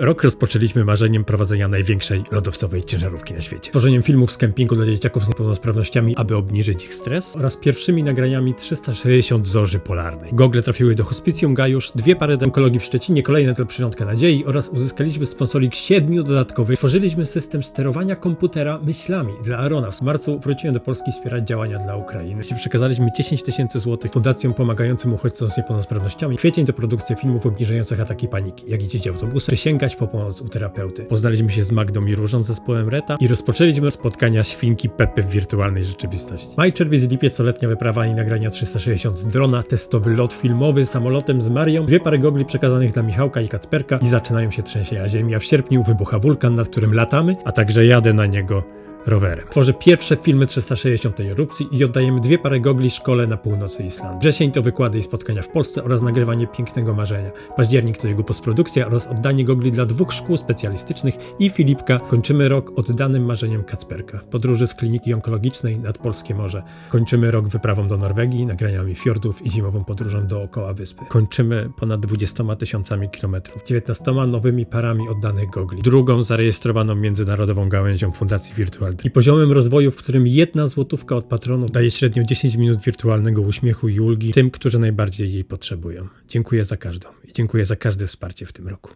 Rok rozpoczęliśmy marzeniem prowadzenia największej lodowcowej ciężarówki na świecie. Tworzeniem filmów z kempingu dla dzieciaków z niepełnosprawnościami, aby obniżyć ich stres oraz pierwszymi nagraniami 360 zorzy polarnej. Gogle trafiły do hospicjum Gajusz, dwie pary onkologii w Szczecinie, kolejne to przylądka nadziei oraz uzyskaliśmy sponsoring siedmiu dodatkowych. Tworzyliśmy system sterowania komputera myślami dla Arona. W marcu wróciłem do Polski wspierać działania dla Ukrainy. Przekazaliśmy 10 tysięcy złotych fundacjom pomagającym uchodźcom z niepełnosprawnościami. Kwiecień to produkcja filmów obniżających ataki paniki. Jak idziecie autobusem, sięgać po pomoc u terapeuty. Poznaliśmy się z Magdą i Różą zespołem Reta i rozpoczęliśmy spotkania świnki Peppy w wirtualnej rzeczywistości. Maj, czerwiec, lipiec letnia wyprawa i nagrania 360 z drona, testowy lot filmowy samolotem z Marią, dwie pary gogli przekazanych dla Michałka i Kacperka i zaczynają się trzęsienia ziemi, a w sierpniu wybucha wulkan, nad którym latamy, a także jadę na niego rowerem. Tworzę pierwsze filmy 360 erupcji i oddajemy dwie pary gogli szkole na północy Islandii. Wrzesień to wykłady i spotkania w Polsce oraz nagrywanie pięknego marzenia. Październik to jego postprodukcja oraz oddanie gogli dla dwóch szkół specjalistycznych i Filipka. Kończymy rok oddanym marzeniem Kacperka. Podróży z kliniki onkologicznej nad Polskie Morze. Kończymy rok wyprawą do Norwegii, nagraniami fiordów i zimową podróżą dookoła wyspy. Kończymy ponad 20 tysiącami kilometrów, 19 nowymi parami oddanych gogli, drugą zarejestrowaną międzynarodową gałęzią Fundacji Virtual i poziomem rozwoju, w którym jedna złotówka od patronów daje średnio 10 minut wirtualnego uśmiechu i ulgi tym, którzy najbardziej jej potrzebują. Dziękuję za każdą i dziękuję za każde wsparcie w tym roku.